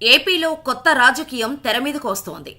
ఏపీలో కొత్త రాజకీయం తెరమీదకు వస్తోంది.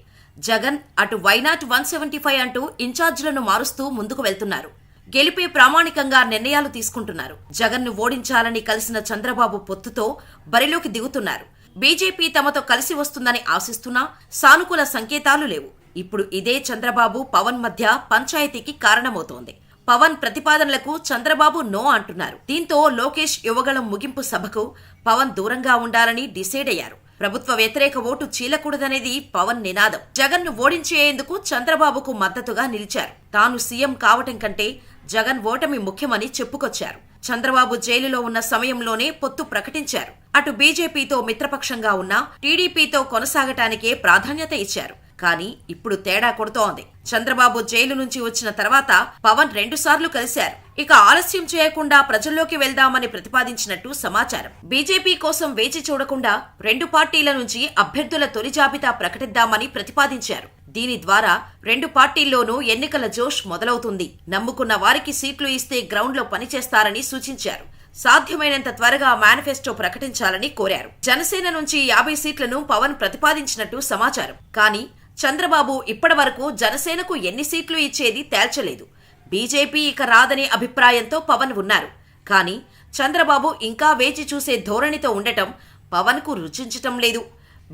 జగన్ అటు వైనాట్ వన్ సెవెంటీ ఫైవ్ అంటూ ఇన్ఛార్జీలను మారుస్తూ ముందుకు వెళ్తున్నారు. గెలిపే ప్రామాణికంగా నిర్ణయాలు తీసుకుంటున్నారు. జగన్ను ఓడించాలని కలిసిన చంద్రబాబు పొత్తుతో బరిలోకి దిగుతున్నారు. బీజేపీ తమతో కలిసి వస్తుందని ఆశిస్తున్నా సానుకూల సంకేతాలు లేవు. ఇప్పుడు ఇదే చంద్రబాబు పవన్ మధ్య పంచాయతీకి కారణమవుతోంది. పవన్ ప్రతిపాదనలకు చంద్రబాబు నో అంటున్నారు. దీంతో లోకేష్ యువగళం ముగింపు సభకు పవన్ దూరంగా ఉండాలని డిసైడ్ అయ్యారు. ప్రభుత్వ వ్యతిరేక ఓటు చీలకూడదనేది పవన్ నినాదం. జగన్ను ఓడించేందుకు చంద్రబాబుకు మద్దతుగా నిలిచారు. తాను సీఎం కావటం కంటే జగన్ ఓటమి ముఖ్యమని చెప్పుకొచ్చారు. చంద్రబాబు జైలులో ఉన్న సమయంలోనే పొత్తు ప్రకటించారు. అటు బీజేపీతో మిత్రపక్షంగా ఉన్న టీడీపీతో కొనసాగటానికే ప్రాధాన్యత ఇచ్చారు. కానీ ఇప్పుడు తేడా కొడుతోంది. చంద్రబాబు జైలు నుంచి వచ్చిన తర్వాత పవన్ రెండుసార్లు కలిశారు. ఇక ఆలస్యం చేయకుండా ప్రజల్లోకి వెళ్దామని ప్రతిపాదించినట్టు సమాచారం. బీజేపీ కోసం వేచి చూడకుండా రెండు పార్టీల నుంచి అభ్యర్థుల తొలి జాబితా ప్రకటిద్దామని ప్రతిపాదించారు. దీని ద్వారా రెండు పార్టీల్లోనూ ఎన్నికల జోష్ మొదలవుతుంది. నమ్ముకున్న వారికి సీట్లు ఇస్తే గ్రౌండ్లో పనిచేస్తారని సూచించారు. సాధ్యమైనంత త్వరగా మేనిఫెస్టో ప్రకటించాలని కోరారు. జనసేన నుంచి యాభై సీట్లను పవన్ ప్రతిపాదించినట్టు సమాచారం. కానీ చంద్రబాబు ఇప్పటివరకు జనసేనకు ఎన్ని సీట్లు ఇచ్చేది తేల్చలేదు. బీజేపీ ఇక రాదనే అభిప్రాయంతో పవన్ ఉన్నారు. కానీ చంద్రబాబు ఇంకా వేచి చూసే ధోరణితో ఉండటం పవన్కు రుచించటం లేదు.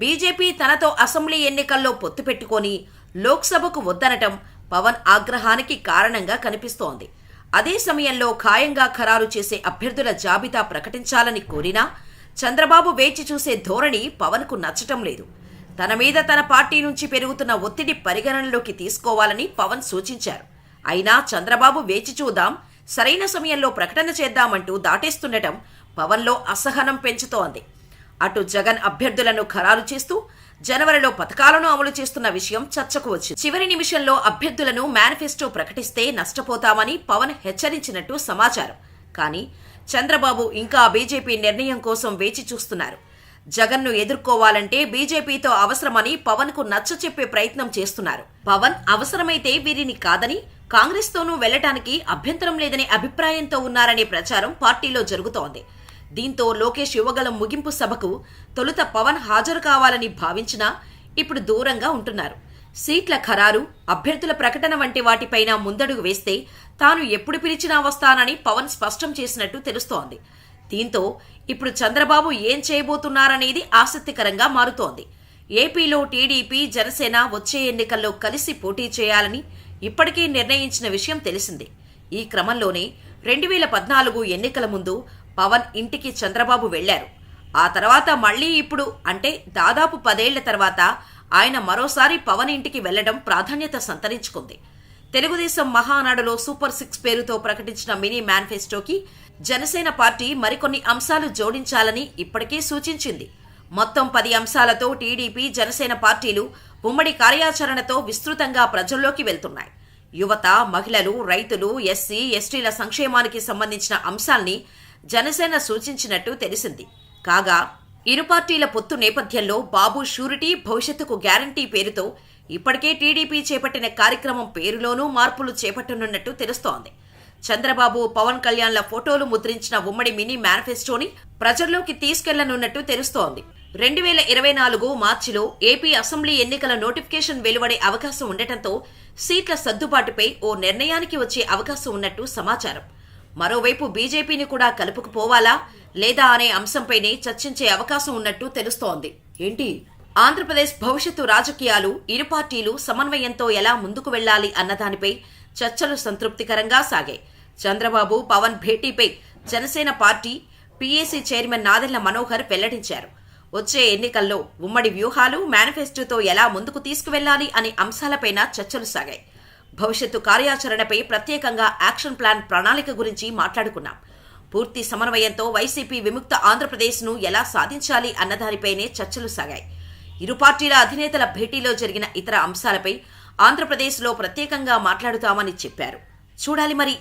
బీజేపీ తనతో అసెంబ్లీ ఎన్నికల్లో పొత్తు పెట్టుకొని లోక్సభకు వద్దనటం పవన్ ఆగ్రహానికి కారణంగా కనిపిస్తోంది. అదే సమయంలో ఖాయంగా ఖరారు చేసే అభ్యర్థుల జాబితా ప్రకటించాలని కోరినా చంద్రబాబు వేచి చూసే ధోరణి పవన్కు నచ్చటం లేదు. తన మీద తన పార్టీ నుంచి పెరుగుతున్న ఒత్తిడి పరిగణనలోకి తీసుకోవాలని పవన్ సూచించారు. అయినా చంద్రబాబు వేచి చూద్దాం సరైన సమయంలో ప్రకటన చేద్దామంటూ దాటేస్తుండటం పవన్లో అసహనం పెంచుతోంది. అటు జగన్ అభ్యర్థులను ఖరారు చేస్తూ జనవరిలో పథకాలను అమలు చేస్తున్న విషయం చర్చకు వచ్చింది. చివరి నిమిషంలో అభ్యర్థులను మేనిఫెస్టో ప్రకటిస్తే నష్టపోతామని పవన్ హెచ్చరించినట్టు సమాచారం. కానీ చంద్రబాబు ఇంకా బీజేపీ నిర్ణయం కోసం వేచి చూస్తున్నారు. జగన్ను ఎదుర్కోవాలంటే బీజేపీతో అవసరమని పవన్కు నచ్చచెప్పే ప్రయత్నం చేస్తున్నారు. పవన్ అవసరమైతే వీరిని కాదని కాంగ్రెస్తోనూ వెళ్ళటానికి అభ్యంతరం లేదనే అభిప్రాయంతో ఉన్నారనే ప్రచారం పార్టీలో జరుగుతోంది. దీంతో లోకేష్ యువగలం ముగింపు సభకు తొలుత పవన్ హాజరు కావాలని భావించినా ఇప్పుడు దూరంగా ఉంటున్నారు. సీట్ల ఖరారు అభ్యర్థుల ప్రకటన వంటి వాటిపైన ముందడుగు వేస్తే తాను ఎప్పుడు పిలిచినా వస్తానని పవన్ స్పష్టం చేసినట్టు తెలుస్తోంది. దీంతో ఇప్పుడు చంద్రబాబు ఏం చేయబోతున్నారనేది ఆసక్తికరంగా మారుతోంది. ఏపీలో టీడీపీ జనసేన వచ్చే ఎన్నికల్లో కలిసి పోటీ చేయాలని ఇప్పటికే నిర్ణయించిన విషయం తెలిసిందే. ఈ క్రమంలోనే రెండు వేల పద్నాలుగు ఎన్నికల ముందు పవన్ ఇంటికి చంద్రబాబు వెళ్ళారు. ఆ తర్వాత మళ్ళీ ఇప్పుడు అంటే దాదాపు పదేళ్ళ తర్వాత ఆయన మరోసారి పవన్ ఇంటికి వెళ్ళడం ప్రాధాన్యత సంతరించుకుంది. తెలుగుదేశం మహానాడులో సూపర్ సిక్స్ పేరుతో ప్రకటించిన మినీ మేనిఫెస్టోకి జనసేన పార్టీ మరికొన్ని అంశాలు జోడించాలని ఇప్పటికే సూచించింది. మొత్తం పది అంశాలతో టీడీపీ జనసేన పార్టీలు ఉమ్మడి కార్యాచరణతో విస్తృతంగా ప్రజల్లోకి వెళ్తున్నాయి. యువత మహిళలు రైతులు ఎస్సీ ఎస్టీల సంక్షేమానికి సంబంధించిన అంశాల్ని జనసేన సూచించినట్టు తెలిసింది. కాగా ఇరు పార్టీల పొత్తు నేపథ్యంలో బాబు షూరిటీ భవిష్యత్తుకు గ్యారంటీ పేరుతో ఇప్పటికే టీడీపీ చేపట్టిన కార్యక్రమం పేరులోనూ మార్పులు చేపట్టనున్నట్టు తెలుస్తోంది. చంద్రబాబు పవన్ కళ్యాణ్ల ఫోటోలు ముద్రించిన ఉమ్మడి మినీ మేనిఫెస్టోని ప్రజల్లోకి తీసుకెళ్ళనున్నట్టు తెలుస్తోంది. రెండు వేల ఇరవై నాలుగు మార్చిలో ఏపీ అసెంబ్లీ ఎన్నికల నోటిఫికేషన్ వెలువడే అవకాశం ఉండటంతో సీట్ల సర్దుబాటుపై ఓ నిర్ణయానికి వచ్చే అవకాశం ఉన్నట్టు సమాచారం. మరోవైపు బీజేపీని కూడా కలుపుకుపోవాలా లేదా అనే అంశంపైనే చర్చించే అవకాశం ఉన్నట్టు తెలుస్తోంది. ఏంటి? ఆంధ్రప్రదేశ్ భవిష్యత్తు రాజకీయాలు ఇరు పార్టీలు సమన్వయంతో ఎలా ముందుకు వెళ్ళాలి అన్నదానిపై చర్చలు సంతృప్తికరంగా సాగాయి. Chandrababu Pawan భేటీపై Janasena party PAC chairman Nadendla Manohar వెల్లడించారు. వచ్చే ఎన్నికల్లో ఉమ్మడి వ్యూహాలు మేనిఫెస్టోతో ఎలా ముందుకు తీసుకువెళ్ళాలి అనే అంశాలపైన చర్చలు సాగాయి. భవిష్యత్తు కార్యాచరణపై ప్రత్యేకంగా యాక్షన్ ప్లాన్ ప్రణాళిక గురించి మాట్లాడుకున్నాం. పూర్తి సమన్వయంతో వైసీపీ విముక్త ఆంధ్రప్రదేశ్ను ఎలా సాధించాలి అన్నదానిపైనే చర్చలు సాగాయి. ఇరు పార్టీల అధినేతల భేటీలో జరిగిన ఇతర అంశాలపై ఆంధ్రప్రదేశ్లో ప్రత్యేకంగా మాట్లాడుతామని చెప్పారు. చూడాలి మరి.